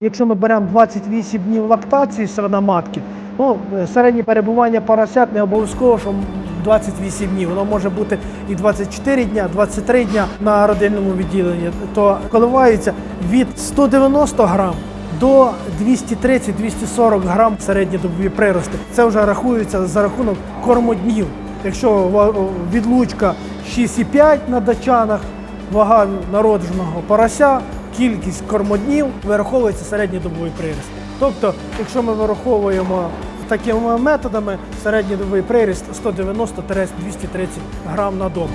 Якщо ми беремо 28 днів лактації свиноматки, ну, е, середнє перебування поросят не обов'язково, що 28 днів. Воно може бути і 24 дня, 23 дня на родильному відділенні, то коливається від 190 грам до 230-240 грам середньодобові прирости. Це вже рахується за рахунок кормоднів. Якщо відлучка 6,5 на дачанах, вага народженого порося, кількість кормоднів вираховується середньодобовий прирост. Тобто, якщо ми вираховуємо такими методами, середньодобовий приріст 190-230 грам на добу.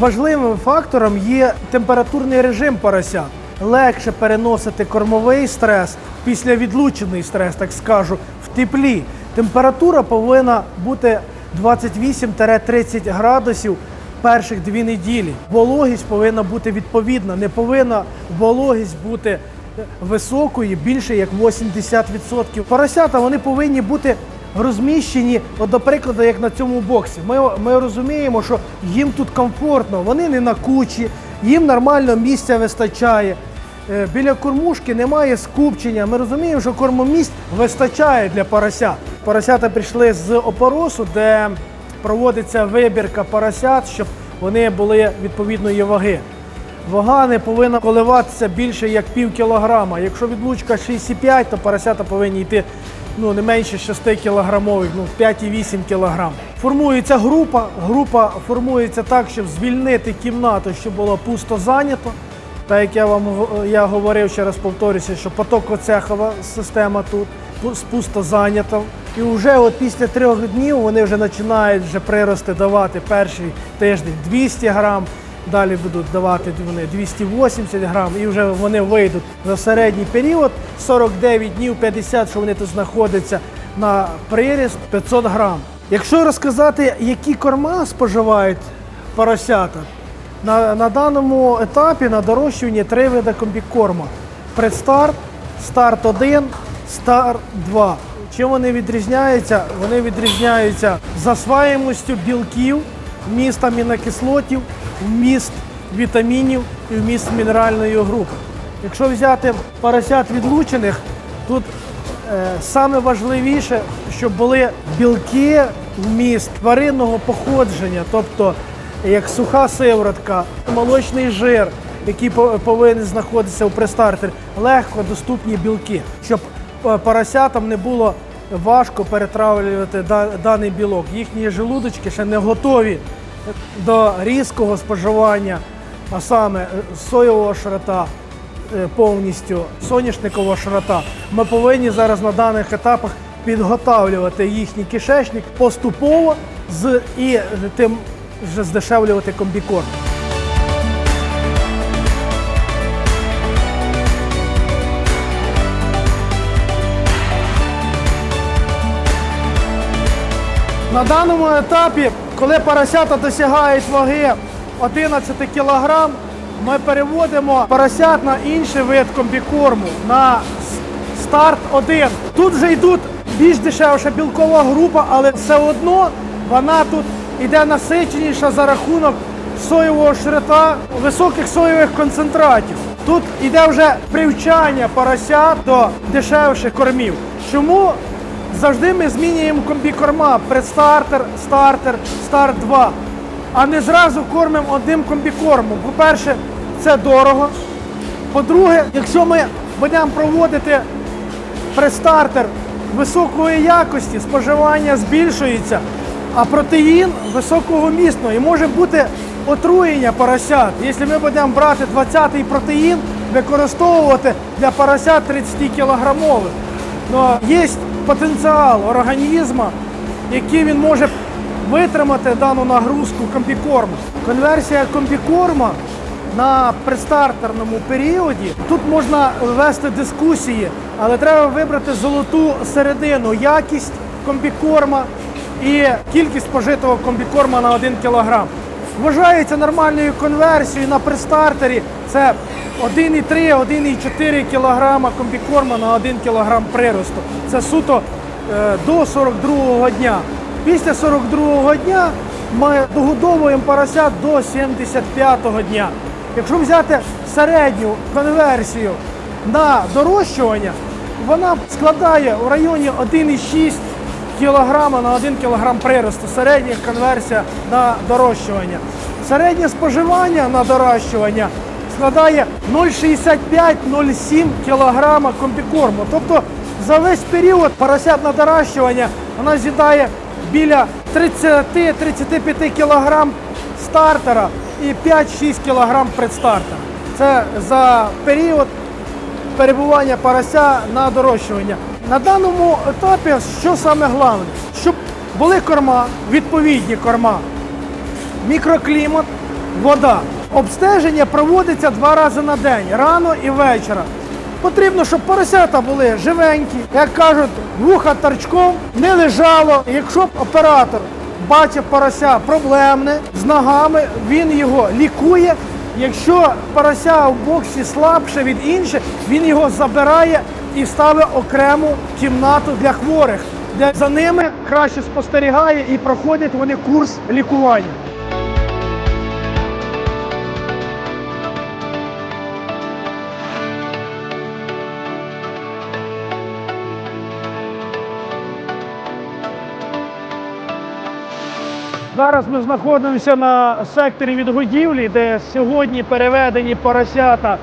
Важливим фактором є температурний режим поросят. Легше переносити кормовий стрес після відлучений стрес, так скажу, в теплі. Температура повинна бути 28-30 градусів перших дві неділі. Вологість повинна бути відповідна. Не повинна вологість бути високою, більше як 80%. Поросята вони повинні бути розміщені, от, до прикладу, як на цьому боксі. Ми, ми розуміємо, що їм тут комфортно, вони не на кучі, їм нормально місця вистачає. Е, Біля кормушки немає скупчення. Ми розуміємо, що кормомісць вистачає для поросят. Поросята прийшли з опоросу, де проводиться вибірка поросят, щоб вони були відповідної ваги. Вага не повинна коливатися більше як пів кілограма. Якщо відлучка 6,5, то поросята повинні йти ну, не менше 6 кілограмових, ну 5,8 кілограм. Формується група. Група формується так, щоб звільнити кімнату, щоб було пусто зайнято. Так як я вам го- я говорив, ще раз повторюся, що потокоцехова система тут пу- пусто зайнята. І вже от після трьох днів вони вже починають вже прирости давати перший тиждень 200 грам, далі будуть давати вони 280 грам, і вже вони вийдуть за середній період 49 днів, 50, що вони тут знаходяться на приріст 500 грам. Якщо розказати, які корма споживають поросята, на, на даному етапі на дорощуванні три види комбікорма. Предстарт, старт 1, старт 2. Чим вони відрізняються? Вони відрізняються засваємостю білків, вміст амінокислотів, вміст вітамінів і вміст мінеральної групи. Якщо взяти поросят відлучених, тут Е, Саме важливіше, щоб були білки вміст тваринного походження, тобто як суха сиворотка, молочний жир, який по- повинен знаходитися у престартері, легко доступні білки, щоб поросятам не було важко перетравлювати даний білок. Їхні желудочки ще не готові до різкого споживання, а саме е, соєвого шрота, е, повністю соняшникова широта. Ми повинні зараз на даних етапах підготавлювати їхній кишечник поступово з і тим здешевлювати комбікорм. На даному етапі, коли поросята досягають ваги 11 кг, ми переводимо поросят на інший вид комбікорму, на старт 1. Тут вже йдуть більш дешевша білкова група, але все одно вона тут йде насиченіша за рахунок соєвого шрита, високих соєвих концентратів. Тут йде вже привчання поросят до дешевших кормів. Чому Завжди ми змінюємо комбікорма предстартер, стартер, старт 2. А не зразу кормимо одним комбікормом. По-перше, це дорого. По-друге, якщо ми будемо проводити предстартер високої якості, споживання збільшується, а протеїн високого місного. І може бути отруєння поросят. Якщо ми будемо брати 20-й протеїн, використовувати для поросят 30 кілограмових. Но є потенціал організму, який він може витримати дану нагрузку комбікорму. Конверсія комбікорма на предстартерному періоді тут можна вести дискусії, але треба вибрати золоту середину, якість комбікорма і кількість спожитого комбікорма на 1 кг. Вважається нормальною конверсією на предстартері це 1,3-1,4 кг комбікорма на 1 кг приросту. Це суто е, до 42-го дня. Після 42-го дня ми догодовуємо поросят до 75-го дня. Якщо взяти середню конверсію на дорощування, вона складає в районі 1,6 кг на 1 кг приросту. Середня конверсія на дорощування. Середнє споживання на дорощування складає 0,65-0,7 кг комбікорму. Тобто за весь період поросят на дорощування вона з'їдає біля 30-35 кг стартера і 5-6 кг предстартера. Це за період перебування порося на дорощування. На даному етапі що саме головне? Щоб були корма, відповідні корма, мікроклімат, вода. Обстеження проводиться два рази на день, рано і вечора. Потрібно, щоб поросята були живенькі, як кажуть, вуха торчком, не лежало. Якщо б оператор бачив порося проблемне з ногами, він його лікує. Якщо порося в боксі слабше від інших, він його забирає і ставить окрему кімнату для хворих, де за ними краще спостерігає і проходять вони курс лікування. Зараз ми знаходимося на секторі відгодівлі, де сьогодні переведені поросята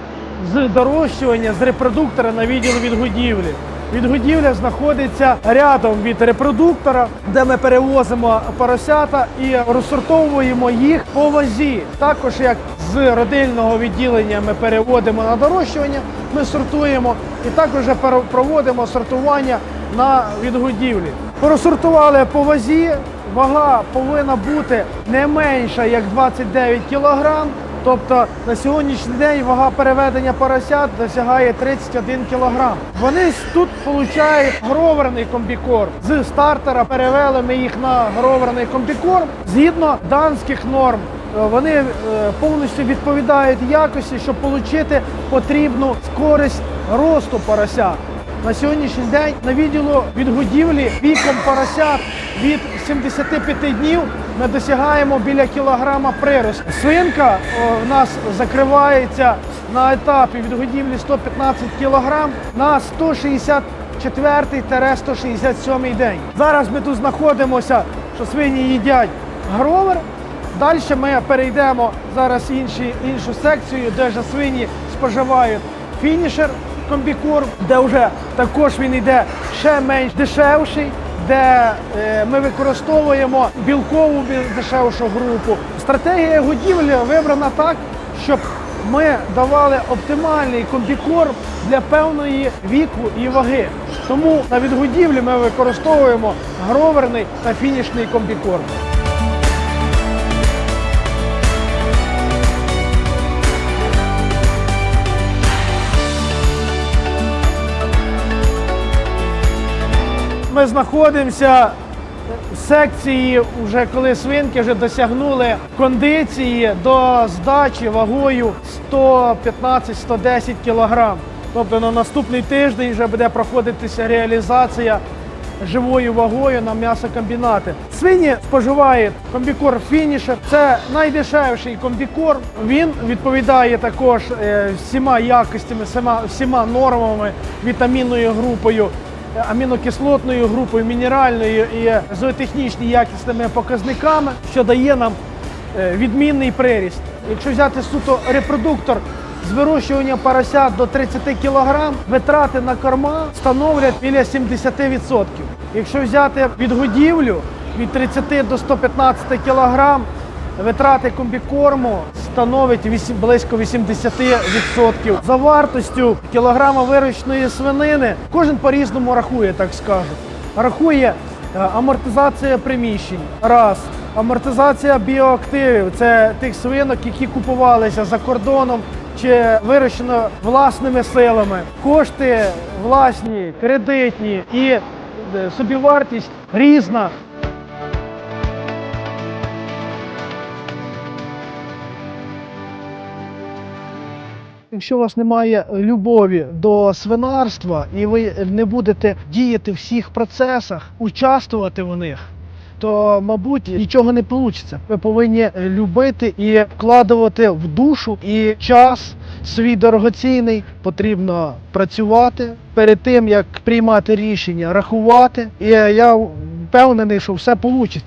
з дорощування з репродуктора на відділ відгодівлі. Відгодівля знаходиться рядом від репродуктора, де ми перевозимо поросята і розсортовуємо їх по вазі. Також як з родильного відділення ми переводимо на дорощування, ми сортуємо і також проводимо сортування на відгодівлі. Просортували по вазі, вага повинна бути не менша як 29 кг. Тобто на сьогоднішній день вага переведення поросят досягає 31 кг. Вони тут отримують гроверний комбікорм. З стартера перевели ми їх на гроверний комбікорм. Згідно данських норм, е, вони е, повністю відповідають якості, щоб отримати потрібну скорість росту порося. На сьогоднішній день на відділу відгодівлі віком поросят від 75 днів ми досягаємо біля кілограма приросту. Свинка в нас закривається на етапі відгодівлі 115 кілограм на 164-167 день. Зараз ми тут знаходимося, що свині їдять гровер. Далі ми перейдемо зараз інші, іншу секцію, де вже свині споживають фінішер комбікорм, де вже також він йде ще менш дешевший, де е, ми використовуємо білкову дешевшу групу. Стратегія годівлі вибрана так, щоб ми давали оптимальний комбікорм для певної віку і ваги. Тому на відгодівлі ми використовуємо гроверний та фінішний комбікорм. Ми знаходимося в секції, вже коли свинки вже досягнули кондиції до здачі вагою 115-110 кг. Тобто на наступний тиждень вже буде проходитися реалізація живою вагою на м'ясокомбінати. Свині споживають комбікорм фінішер. Це найдешевший комбікорм. Він відповідає також е, всіма якостями, всіма, нормами, вітамінною групою амінокислотною групою, мінеральною і зоотехнічними якісними показниками, що дає нам е, відмінний приріст. Якщо взяти суто репродуктор з вирощування поросят до 30 кг, витрати на корма становлять біля 70%. Якщо взяти відгодівлю від 30 до 115 кг, Витрати комбікорму становить близько 80%. За вартостю кілограма вирощеної свинини кожен по-різному рахує, так скажу. Рахує е, амортизація приміщень. Раз. Амортизація біоактивів це тих свинок, які купувалися за кордоном чи вирощено власними силами. Кошти власні, кредитні і е, собівартість різна. Якщо у вас немає любові до свинарства і ви не будете діяти в всіх процесах, участвувати в них, то мабуть нічого не вийде. Ви повинні любити і вкладувати в душу і час свій дорогоцінний. Потрібно працювати перед тим, як приймати рішення, рахувати. І я впевнений, що все вийде.